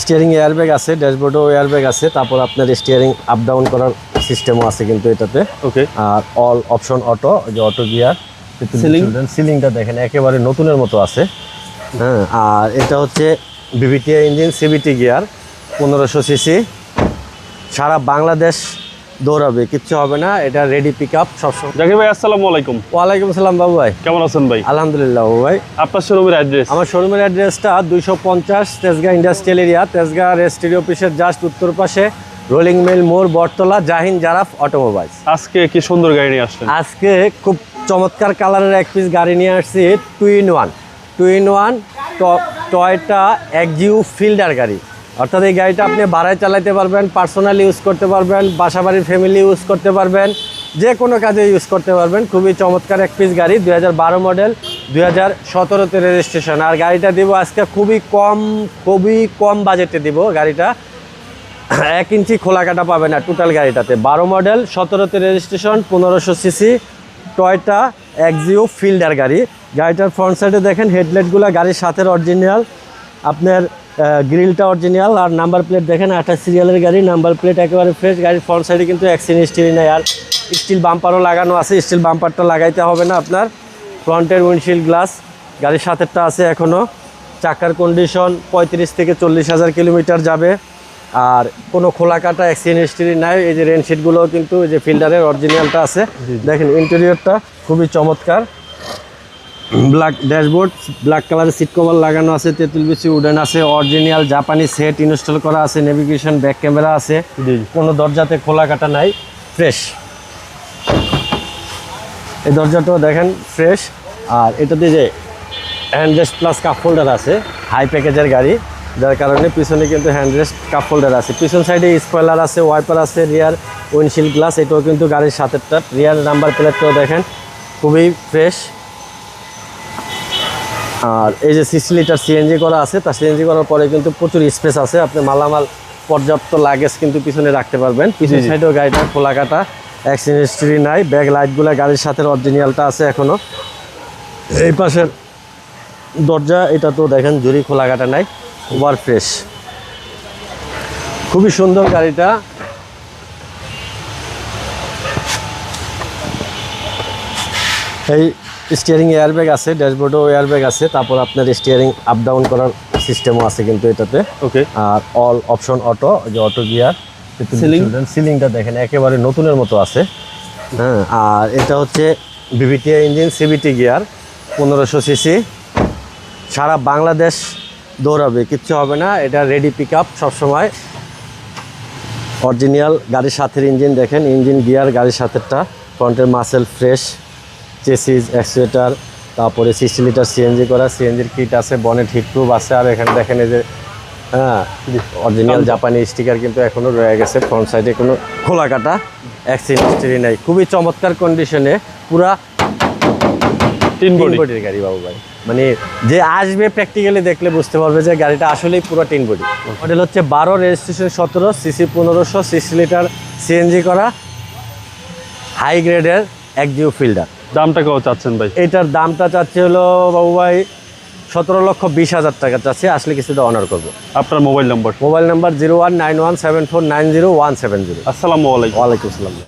Steering airbag আছে ড্যাশবোর্ডও airbag আছে তারপর আপনার স্টিয়ারিং আপ ডাউন করার সিস্টেমও আছে কিন্তু এটাতে। ওকে আর অল অপশন অটো যে অটো গিয়ার সিলিং সিলিংটা দেখেন একেবারে নতুনের মতো আছে। হ্যাঁ আর এটা হচ্ছে বিভিটিআই ইঞ্জিন সিবিটি গিয়ার পনেরোশো সিসি সারা বাংলাদেশ দৌড়াবে কিচ্ছু হবে না এটা রেডি পিক আপ সবসময় জাকির ভাই আসসালামু আলাইকুম। ওয়ালাইকুম আসসালাম বাবু ভাই। কেমন আছেন ভাই? আলহামদুলিল্লাহ বাবু ভাই। আপনার শোরুমের অ্যাড্রেস আমার শোরুমের অ্যাড্রেসটা দুইশো পঞ্চাশ তেজগাঁ ইন্ডাস্ট্রিয়াল এরিয়া তেজগাঁ রেস্ট্রি অফিসের জাস্ট উত্তর পাশে রোলিং মিল মোড় বটতলা জাহিন জারাফ অটোমোবাইলস আজকে কি সুন্দর গাড়ি নিয়ে আসছেন আজকে খুব চমৎকার কালারের এক পিস গাড়ি নিয়ে আসছি two in one two in one Toyota Axio Fielder গাড়ি। অর্থাৎ এই গাড়িটা আপনি ভাড়ায় চালাতে পারবেন পার্সোনাল ইউজ করতে পারবেন, বাসাবাড়ির ফ্যামিলি ইউজ করতে পারবেন, যে কোনো কাজে ইউজ করতে পারবেন। খুবই চমৎকার এক পিস গাড়ি দু হাজার বারো মডেল দুই হাজার সতেরোতে রেজিস্ট্রেশন আর গাড়িটা দিব আজকে খুবই কম খুবই কম বাজেটে দিব গাড়িটা। এক ইঞ্চি খোলা কাটা পাবে না টোটাল গাড়িটাতে। বারো মডেল সতেরোতে রেজিস্ট্রেশন পনেরোশো সিসি টয়টা একজিও ফিল্ডার গাড়ি। গাড়িটার ফ্রন্ট সাইডে দেখেন হেডলাইটগুলো গাড়ির সাথে অরিজিনাল আপনার গ্রিলটা অরিজিনাল আর নাম্বার প্লেট দেখেন আঠাশ সিরিয়ালের গাড়ি নাম্বার প্লেট একেবারে ফ্রেশ গাড়ির ফ্রন্ট সাইডে কিন্তু অ্যাক্সিন স্টিল নেই। আর স্টিল বাম্পারও লাগানো আছে স্টিল বাম্পারটা লাগাইতে হবে না আপনার। ফ্রন্টের উইন্ডশিল্ড গ্লাস গাড়ির সাথেরটা আছে এখনও চাকার কন্ডিশন পঁয়ত্রিশ থেকে চল্লিশ হাজার কিলোমিটার যাবে। আর কোনো খোলা কাটা অ্যাক্সিডেন্ট হিস্ট্রি নাই এই যে রেনশিটগুলোও কিন্তু এই যে ফিল্ডারের অরিজিনালটা আছে। দেখেন ইন্টেরিয়রটা খুবই চমৎকার। ব্ল্যাক ড্যাশবোর্ড ব্ল্যাক কালারের সিট কভার লাগানো আছে তেঁতুল বিচি উডেন আছে অরিজিনাল জাপানি সেট ইনস্টল করা আছে নেভিগেশন ব্যাক ক্যামেরা আছে কোনো দরজাতে খোলা কাটা নাই ফ্রেশ এই দরজাটাও দেখেন ফ্রেশ আর এটাতে যে হ্যান্ডরেস্ট প্লাস কাপ হোল্ডার আছে হাই প্যাকেজের গাড়ি যার কারণে পিছনে কিন্তু হ্যান্ডরেস্ট কাপ হোল্ডার আছে। পিছন সাইডে স্পয়লার আছে ওয়াইপার আছে রিয়ার উইন্ডশিল্ড গ্লাস এটাও কিন্তু গাড়ির সাথেরটা রিয়ার নাম্বার প্লেটটাও দেখেন খুবই ফ্রেশ আর এই যে সিক্স লিটার সিএনজি করা আছে তা সিএনজি করার পরে কিন্তু প্রচুর স্পেস আছে। আপনি মালামাল পর্যাপ্ত লাগেজ কিন্তু পিছনে রাখতে পারবেন। পিছন। সাইডেও গাড়িটা খোলা কাটা অ্যাক্সিডেন্ট হিস্ট্রি নাই ব্যাগ লাইটগুলো গাড়ির সাথে অরিজিনালটা আছে এখনও এই পাশের দরজা এটা তো দেখেন জুড়ি খোলা কাটা নাই ওভার ফ্রেশ খুবই সুন্দর গাড়িটা। এই স্টিয়ারিং এয়ারব্যাগ আছে ড্যাশবোর্ডও এয়ারব্যাগ আছে তারপর আপনার স্টিয়ারিং আপ ডাউন করার সিস্টেমও আছে কিন্তু এটাতে। ওকে আর অল অপশন অটো যে অটো গিয়ার? সিলিংটা দেখেন একেবারে নতুনের মতো আছে। হ্যাঁ আর এটা হচ্ছে বিবিটি ইঞ্জিন সিবিটি গিয়ার পনেরোশো সিসি সারা বাংলাদেশ দৌড়াবে কিচ্ছু হবে না এটা রেডি পিক আপ সবসময়। অরিজিনাল গাড়ির সাথের ইঞ্জিন দেখেন ইঞ্জিন গিয়ার গাড়ির সাথেরটা ফ্রন্টের মাসেল ফ্রেশ চেসিস অ্যাক্সিলেটার তারপরে সিক্সটি লিটার সিএনজি করা সিএনজির কিট আছে বনেট হিটপ্রুফ আছে আর এখানে দেখেন এই যে হ্যাঁ অরিজিনাল জাপানি স্টিকার কিন্তু এখনও রয়ে গেছে ফ্রন্ট সাইডে কোনো খোলা কাটা অ্যাক্সিডেন্ট হিস্ট্রি নাই। খুবই চমৎকার কন্ডিশনে পুরা বডি। বডির গাড়ি বাবু ভাই। মানে যে আসবে প্র্যাকটিক্যালি দেখলে বুঝতে পারবে যে গাড়িটা আসলেই পুরো তিন বডি। মডেল হচ্ছে বারো রেজিস্ট্রেশন সতেরো সিসি পনেরোশো সিক্স লিটার সিএনজি করা হাই গ্রেডের এক জিও ফিল্ডার দামটা কেউ চাচ্ছেন ভাই? এটার দামটা চাচ্ছে হলো বাবু ভাই সতেরো লক্ষ বিশ হাজার টাকা চাচ্ছে আসলে কিছুটা অনার করব। আপনার mobile number? Mobile number zero one nine one seven four nine zero one seven zero. আসসালামু আলাইকুম। ওয়ালাইকুম আসসালাম।